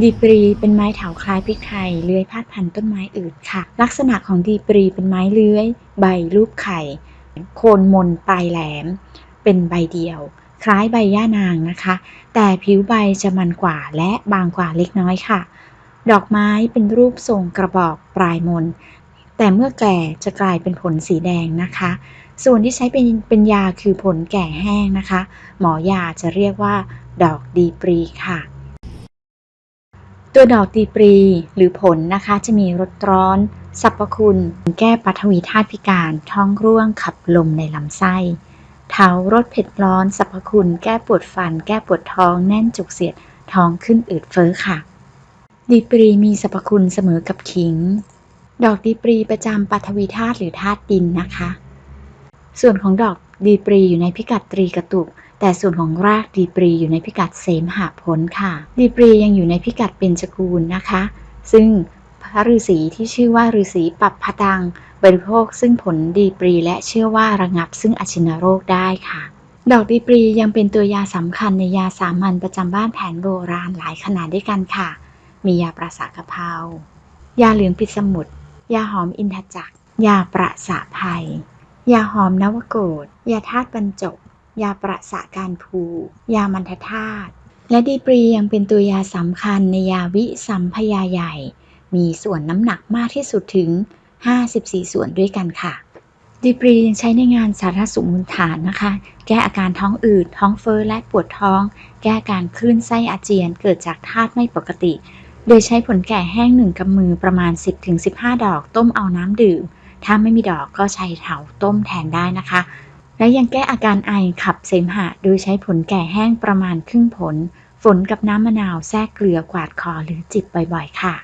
ดีปรีเป็นไม้เถาคล้ายพริกไทยเลื้อยพาดพันต้นไม้อื่นค่ะ ลักษณะของดีปรีเป็นไม้เลื้อย ใบรูปไข่ โคนมนปลายแหลม เป็นใบเดียว คล้ายใบย่านางนะคะ แต่ผิวใบจะมันกว่าและบางกว่าเล็กน้อยค่ะ ดอกไม้เป็นรูปทรงกระบอกปลายมน แต่เมื่อแก่จะกลายเป็นผลสีแดงนะคะ ส่วนที่ใช้เป็นเป็นยาคือผลแก่แห้งนะคะ หมอยาจะเรียกว่า ดอกดีปรีค่ะ ตัวดอกดีปรีหรือผลนะคะจะมีรสร้อนสรรพคุณ แก้ปัทวีธาตุพิการท้องร่วงขับลมในลำไส้เทารสเผ็ดร้อนสรรพคุณ แก้ปวดฟัน แก้ปวดท้องแน่นจุกเสียดท้องขึ้นอืดเฟ้อค่ะ ดีปรีมีสรรพคุณเสมอกับขิง ดอกดีปรีประจำปัทวีธาตุหรือธาตุดินนะคะ ส่วนของดอกดีปรีอยู่ในพิกัดตรีกระตุก แต่ส่วนของรากดีปรีอยู่ในพิกัดเสมหะผลค่ะ ดีปรียังอยู่ในพิกัดเป็นจกูลนะคะ ซึ่งพระฤาษีที่ชื่อว่าฤาษีปับพดังบริโภคซึ่งผลดีปรีและเชื่อว่าระงับซึ่งอชินโรคได้ค่ะ ดอกดีปรียังเป็นตัวยาสำคัญในยาสามัญประจำบ้านแผนโบราณหลายขนาดด้วยกันค่ะ มียาประสาทกะเพรายาเหลืองปิดสมุทรยาหอมอินทจักรยาประสาภัย ยาหอมนวโกฏยาธาตุบรรจบ ยาประสาการภู ยามันทธาตุและดีปรียังเป็นตัวยาสำคัญในยาวิสัมพยาใหญ่ มีส่วนน้ำหนักมากที่สุดถึง 54 ส่วนด้วยกันค่ะ ดีปรียังใช้ในงานสารสุขมูลฐานนะคะ แก้อาการท้องอืด ท้องเฟ้อและปวดท้อง แก้อาการคลื่นไส้อาเจียนเกิดจากธาตุไม่ปกติ โดยใช้ผลแก่แห้งหนึ่งกำมือประมาณ 10-15 ดอกต้มเอาน้ำดื่ม ถ้าไม่มีดอกก็ใช้เถาต้มแทนได้นะคะ และยังแก้อาการไอขับเสมหะ โดยใช้ผลแก่แห้งประมาณครึ่งผล ฝนกับน้ำมะนาวแทรกเกลือกวาดคอหรือจิบบ่อยๆ ค่ะ